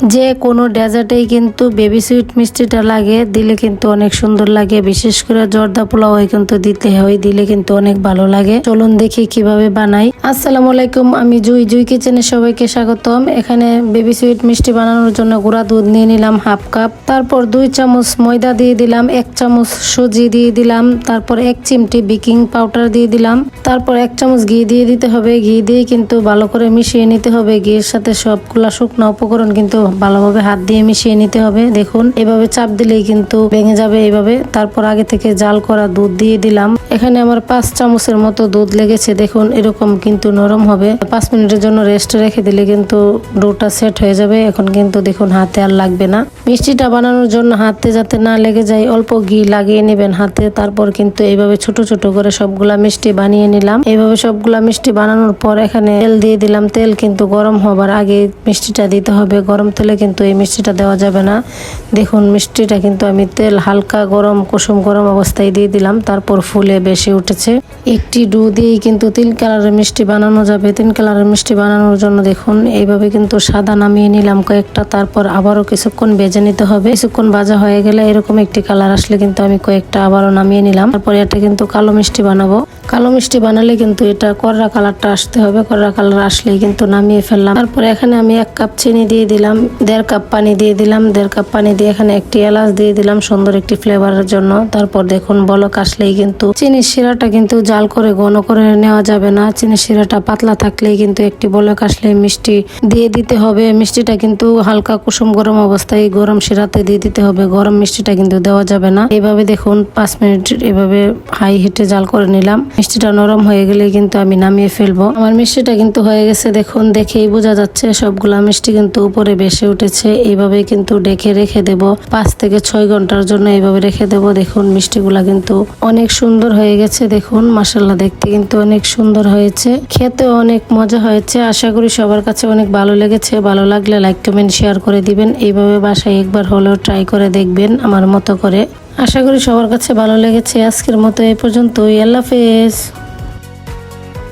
যে কোনো ডেজার্টেই কিন্তু বেবি সুইট মিষ্টিটা লাগে, দিলে কিন্তু অনেক সুন্দর লাগে। বিশেষ করে জর্দা পোলাও কিন্তু দিতে হয়, দিলে কিন্তু অনেক ভালো লাগে। চলুন দেখি কীভাবে বানাই। আসসালামু আলাইকুম, আমি জুই জুই কিচেনে সবাইকে স্বাগতম। এখানে বেবি সুইট মিষ্টি বানানোর জন্য গুঁড়া দুধ নিয়ে নিলাম হাফ কাপ। তারপর দুই চামচ ময়দা দিয়ে দিলাম, এক চামচ সুজি দিয়ে দিলাম। তারপর এক চিমটি বেকিং পাউডার দিয়ে দিলাম। তারপর এক চামচ ঘি দিয়ে দিতে হবে। ঘি দিয়ে কিন্তু ভালো করে মিশিয়ে নিতে হবে। ঘিয়ের সাথে সবগুলা শুকনো উপকরণ কিন্তু ভালোভাবে হাত দিয়ে মিশিয়ে নিতে হবে। দেখুন, এভাবে চাপ দিলেই কিন্তু ভেঙে যাবে এইভাবে। তারপর আগে থেকে জাল করা দুধ দিয়ে দিলাম। এখানে আমার পাঁচ চামচের মতো দুধ লেগেছে। দেখুন, এরকম কিন্তু নরম হবে। পাঁচ মিনিটের জন্য রেস্ট রেখে দিলে কিন্তু ডোটা সেট হয়ে যাবে। এখন কিন্তু দেখুন, হাতে আর লাগবে না। মিষ্টিটা বানানোর জন্য হাতে যাতে না লেগে যায়, অল্প ঘি লাগিয়ে নেবেন হাতে। তারপর কিন্তু এইভাবে ছোট ছোট করে সবগুলা মিষ্টি বানিয়ে নিলাম। এইভাবে সবগুলা মিষ্টি বানানোর পর এখানে তেল দিয়ে দিলাম। তেল কিন্তু গরম হবার আগে মিষ্টিটা দিতে হবে। গরম তেলে কিন্তু এই মিষ্টিটা দেওয়া যাবে না। দেখুন, মিষ্টিটা কিন্তু আমি তেল হালকা গরম, কুসুম গরম অবস্থায় দিয়ে দিলাম। তারপর ফুলে বেশি উঠেছে। একটি ডু দিয়েই কিন্তু তিন কালারের মিষ্টি বানানো যাবে। তিন কালারের মিষ্টি বানানোর জন্য দেখুন, এইভাবে কিন্তু সাদা নামিয়ে নিলাম কয়েকটা। তারপর আবারও কিছুক্ষণ ভেজে নিতে হবে। কিছুক্ষণ ভাজা হয়ে গেলে এরকম একটি কালার আসলে কিন্তু আমি কয়েকটা আবারও নামিয়ে নিলাম। তারপর এটা কিন্তু কালো মিষ্টি বানাবো। কালো মিষ্টি বানালে কিন্তু এটা কররা কালারটা আসতে হবে, কররা কালার আসলেই কিন্তু নামিয়ে ফেললাম। তারপরে এখানে আমি এক কাপ চিনি দিয়ে দিলাম, দেড় কাপ পানি দিয়ে দিলাম, দেড় কাপ পানি দিয়ে এখানে একটি এলাচ দিয়ে দিলাম সুন্দর একটি ফ্লেভারের জন্য। তারপর দেখুন বলক আসলেই কিন্তু চিনির শিরাটা কিন্তু জাল করে ঘন করে নেওয়া যাবে না। চিনির শিরাটা পাতলা থাকলেই কিন্তু একটি বলক আসলে মিষ্টি দিয়ে দিতে হবে। মিষ্টিটা কিন্তু হালকা কুসুম গরম অবস্থায় গরম শিরাতে দিয়ে দিতে হবে। গরম মিষ্টিটা কিন্তু দেওয়া যাবে না। এভাবে দেখুন পাঁচ মিনিট এভাবে হাই হিটে জাল করে নিলাম। মিষ্টিটা নরম হয়ে গেলে কিন্তু আমি নামিয়ে ফেলব। আমার মিষ্টিটা কিন্তু হয়ে গেছে, দেখুন, দেখেই বোঝা যাচ্ছে সবগুলা মিষ্টি কিন্তু উপরে বেশি উঠেছে। এইভাবে কিন্তু ডেকে রেখে দেব। পাঁচ থেকে ছয় ঘণ্টার জন্য এইভাবে রেখে দেব। দেখুন, মিষ্টিগুলা কিন্তু অনেক সুন্দর হয়ে গেছে। দেখুন মাসাল্লাহ দেখতে কিন্তু অনেক সুন্দর হয়েছে। খেতে অনেক মজা হয়েছে। আশা করি সবার কাছে অনেক ভালো লেগেছে। ভালো লাগলে লাইক, কমেন্ট, শেয়ার করে দিবেন। এইভাবে বাসায় একবার হলেও ট্রাই করে দেখবেন আমার মতো করে। আশা করি সবার কাছে ভালো লেগেছে। আজকের মতো এ পর্যন্তই। আল্লাহ হাফেজ।